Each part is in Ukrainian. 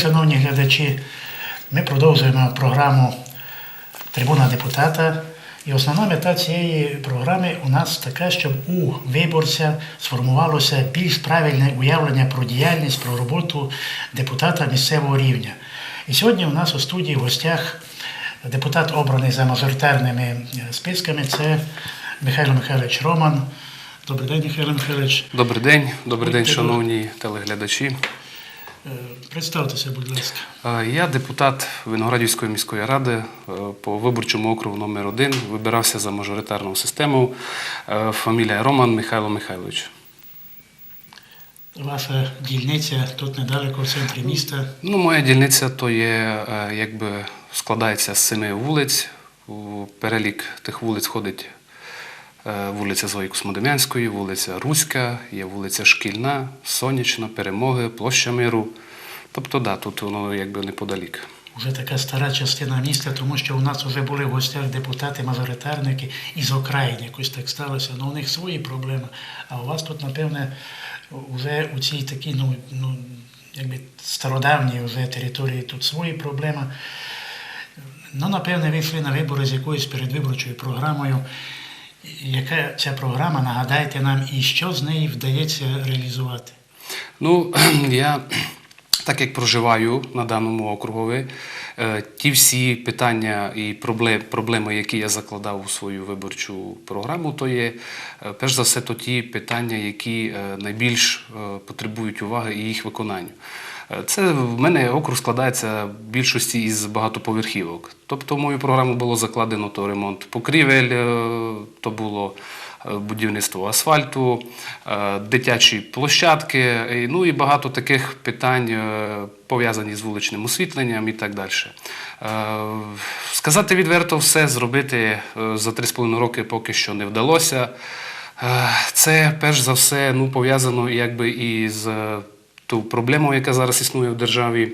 шановні глядачі. Ми продовжуємо програму Трибуна депутата. І основна мета цієї програми у нас така, щоб у виборця сформувалося більш правильне уявлення про діяльність, про роботу депутата місцевого рівня. І сьогодні у нас у студії в гостях депутат, обраний за мажоритарними е, списками, це Михайло Михайлович Роман. Добрий день, Михайло Михайлович. Добрий день, добрий день, шановні телеглядачі. Е, Представтеся, будь ласка. Я депутат Виноградівської міської ради е, по виборчому округу номер 1 Вибирався за мажоритарну систему. Е, Фамілія Роман Михайло Михайлович. Ваша дільниця тут недалеко в центрі міста. Ну, моя дільниця то є, якби складається з семи вулиць. У перелік тих вулиць входить е, вулиця Зої Космодем'янської, вулиця Руська, є вулиця Шкільна, Сонячна, Перемоги, Площа Миру. Тобто, да, тут воно якби неподалік. Вже така стара частина міста, тому що у нас вже були в гостях депутати-мажоритарники із окраїн. Якось так сталося. Ну, у них свої проблеми. А у вас тут, напевне, вже у цій такій, ну, ну якби стародавній вже території тут свої проблеми. Ну, напевне, ви йшли на вибори з якоюсь передвиборчою програмою. Яка ця програма, нагадайте нам, і що з неї вдається реалізувати? Ну, я так як проживаю на даному округові, е, ті всі питання і проблеми, які я закладав у свою виборчу програму, то є е, перш за все то ті питання, які е, найбільш потребують уваги і їх виконанню. Це в мене округ складається в більшості із багатоповерхівок. Тобто мою програму було закладено то ремонт покрівель, е, то було е, будівництво асфальту, е, дитячі площадки, ну і багато таких питань пов'язані з вуличним освітленням і так далі. Сказати відверто, все зробити за 3,5 роки поки що не вдалося. Це перш за все ну, пов'язано якби із е, ту проблему, яка зараз існує в державі,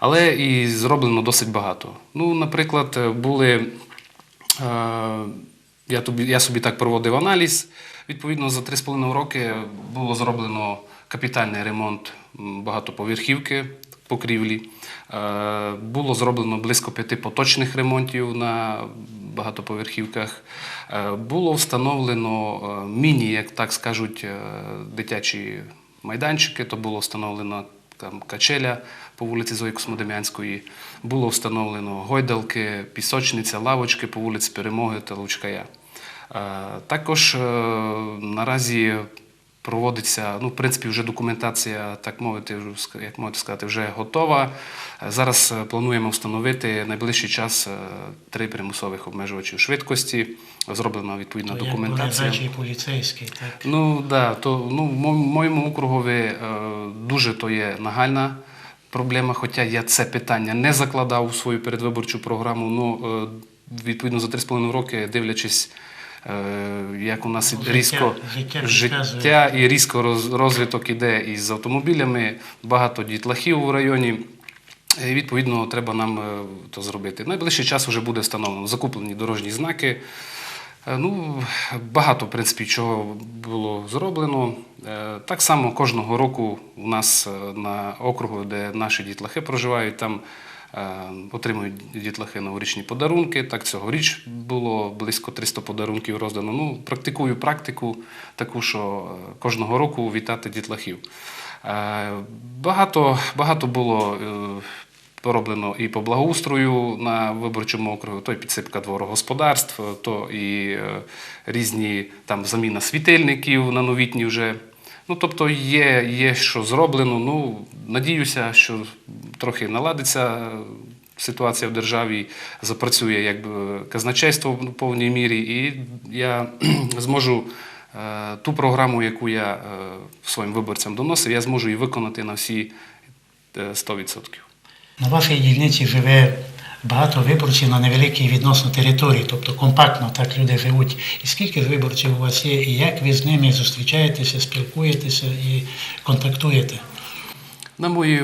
але і зроблено досить багато. Ну, наприклад, е, були. е, Я, тобі, я собі так проводив аналіз. Відповідно, за 3,5 роки було зроблено капітальний ремонт багатоповерхівки покрівлі. Е, Було зроблено близько п'яти поточних ремонтів на багатоповерхівках. Було встановлено міні, як так скажуть, дитячі майданчики. То було встановлено там качеля по вулиці Зої Космодем'янської. Було встановлено гойдалки, пісочниця, лавочки по вулиці Перемоги та Лучкая. Е, Також е, наразі проводиться, ну, в принципі, вже документація, так мовити, як можете сказати, вже готова. Зараз е, плануємо встановити найближчий час е, три примусових обмежувачів швидкості. Зроблена відповідна То документація. речі поліцейські, так? Ну да, то ну, в моєму округові е, дуже то є нагальна проблема, хоча я це питання не закладав у свою передвиборчу програму. Ну, відповідно, за 3,5 роки, дивлячись, як у нас життя- різко життя життя і різко розвиток іде із автомобілями, багато дітлахів у районі. І, відповідно, треба нам е, то зробити. Найближчий час вже буде встановлено закуплені дорожні знаки. Е, Ну, багато, в принципі, чого було зроблено. Е, Так само кожного року у нас е, на округу, де наші дітлахи проживають, там е, отримують дітлахи новорічні подарунки. Так цьогоріч було близько 300 подарунків роздано. Ну, практикую практику таку, що е, кожного року вітати дітлахів. Е, Багато, багато було е, пороблено і по благоустрою на виборчому округу, то і підсипка дворогосподарств, то і різні там заміна світильників на новітні вже. Ну, тобто є, є що зроблено. Ну, надіюся, що трохи наладиться е, ситуація в державі, запрацює якби казначейство в повній мірі, і я зможу е, ту програму, яку я е, своїм виборцям доносив, я зможу її виконати на всі е, 100%. На вашій дільниці живе багато виборців на невеликій відносно території, тобто компактно так люди живуть. І скільки ж виборців у вас є, і як ви з ними зустрічаєтеся, спілкуєтеся і контактуєте? На моїй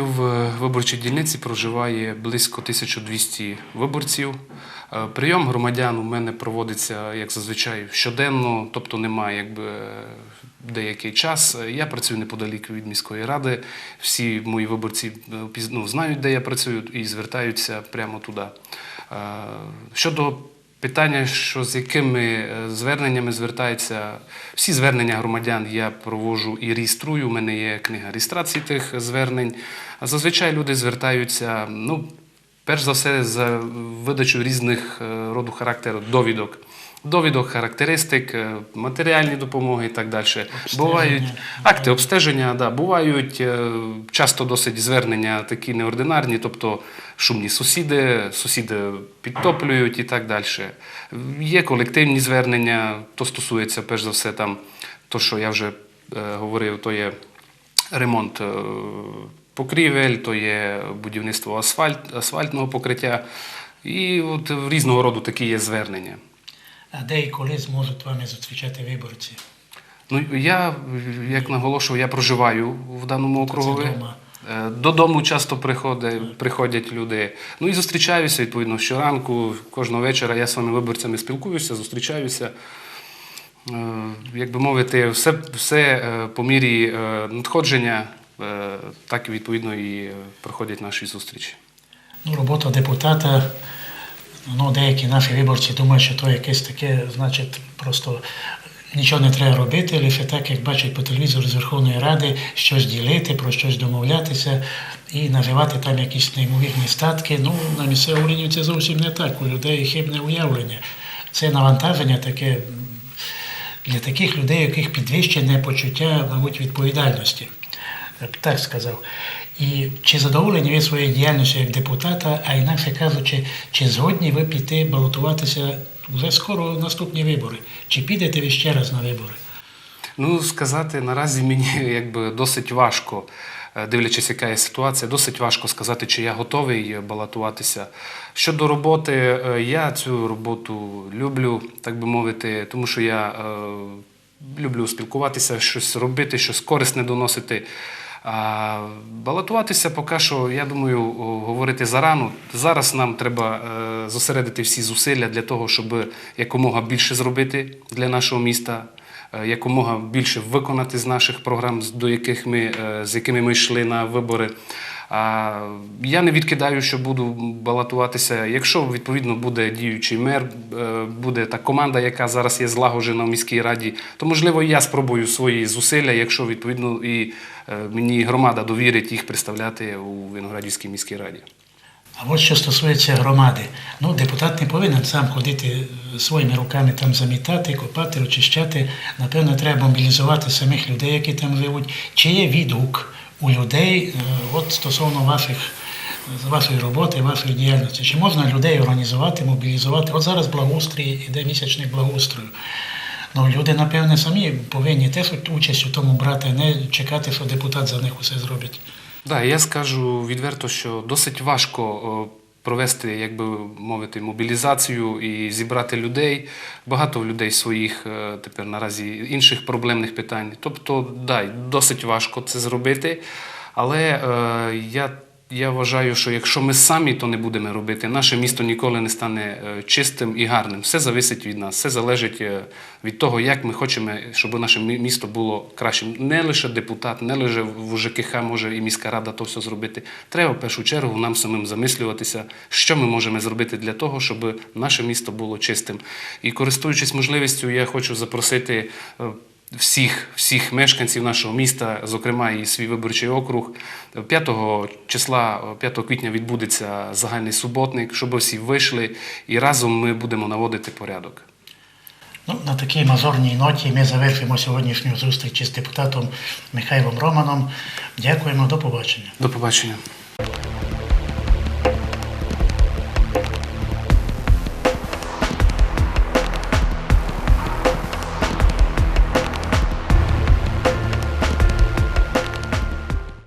виборчій дільниці проживає близько 1200 виборців. Е, Прийом громадян у мене проводиться, як зазвичай, щоденно, тобто немає якби е, деякий час. Е, Я працюю неподалік від міської ради. Всі мої виборці е, ну, знають, де я працюю, і звертаються прямо туди. Е, Щодо питання, що з якими е, зверненнями звертаються, всі звернення громадян я проводжу і реєструю. У мене є книга реєстрації тих звернень. Зазвичай люди звертаються, ну, перш за все, за видачу різних е, роду характеру довідок. Довідок, характеристик, е, матеріальні допомоги і так далі. Бувають акти обстеження, да, бувають е, часто досить звернення такі неординарні, тобто шумні сусіди, сусіди підтоплюють і так далі. Є колективні звернення, то стосується перш за все там, то, що я вже е, говорив, то є ремонт е, покрівель, то є будівництво асфальт, асфальтного покриття. І от різного роду такі є звернення. А де і коли зможуть вами зустрічати виборці? Ну, я, як наголошував, я проживаю в даному округові. вдома. Е, Додому часто приходять, приходять люди. Ну і зустрічаюся, відповідно, щоранку, кожного вечора я з своїми виборцями спілкуюся, зустрічаюся. Е, Як би мовити, все, все е, по мірі надходження, так і відповідно і проходять наші зустрічі. Ну, робота депутата, ну, деякі наші виборці думають, що то якесь таке, значить, просто нічого не треба робити, лише так, як бачать по телевізору з Верховної Ради, щось ділити, про щось домовлятися і наживати там якісь неймовірні статки. Ну, на місцевому рівні це зовсім не так. У людей хибне уявлення. Це навантаження таке для таких людей, яких підвищене почуття, мабуть, відповідальності. Я б так сказав. І чи задоволені ви своєю діяльністю як депутата, а інакше кажучи, чи згодні ви піти балотуватися вже скоро наступні вибори? Чи підете ви ще раз на вибори? Ну, сказати наразі мені якби досить важко, е, дивлячись, яка є ситуація, досить важко сказати, чи я готовий балотуватися. Щодо роботи, е, я цю роботу люблю, так би мовити, тому що я е, люблю спілкуватися, щось робити, щось корисне доносити. А балотуватися поки що, я думаю, говорити зарано. Зараз нам треба е, зосередити всі зусилля для того, щоб якомога більше зробити для нашого міста, якомога більше виконати з наших програм, до яких ми, е, з якими ми йшли на вибори. А я не відкидаю, що буду балотуватися. Якщо відповідно буде діючий мер, е, буде та команда, яка зараз є злагоджена в міській раді, то можливо я спробую свої зусилля, якщо відповідно і е, мені громада довірить їх представляти у Виноградівській міській раді. А от що стосується громади, ну депутат не повинен сам ходити своїми руками там замітати, копати, очищати. Напевно, треба мобілізувати самих людей, які там живуть. Чи є відгук у людей е, от стосовно ваших, вашої роботи, вашої діяльності? Чи можна людей організувати, мобілізувати? От зараз благоустрій, іде місячний благоустрою. Ну, люди, напевне, самі повинні теж участь у тому брати, а не чекати, що депутат за них усе зробить. Так, я скажу відверто, що досить важко провести, як би мовити, мобілізацію і зібрати людей. Багато людей своїх е, тепер наразі інших проблемних питань. Тобто, да, досить важко це зробити. Але е, я, я вважаю, що якщо ми самі то не будемо робити, наше місто ніколи не стане е, чистим і гарним. Все залежить від нас, все залежить е, від того, як ми хочемо, щоб наше місто було кращим. Не лише депутат, не лише в ЖКХ може і міська рада то все зробити. Треба в першу чергу нам самим замислюватися, що ми можемо зробити для того, щоб наше місто було чистим. І користуючись можливістю, я хочу запросити. Всіх, всіх мешканців нашого міста, зокрема і свій виборчий округ, 5 числа, 5 квітня відбудеться загальний суботник, щоб всі вийшли і разом ми будемо наводити порядок. Ну, на такій мазурній ноті ми завершимо сьогоднішню зустріч із депутатом Михайлом Романом. Дякуємо, до побачення. До побачення.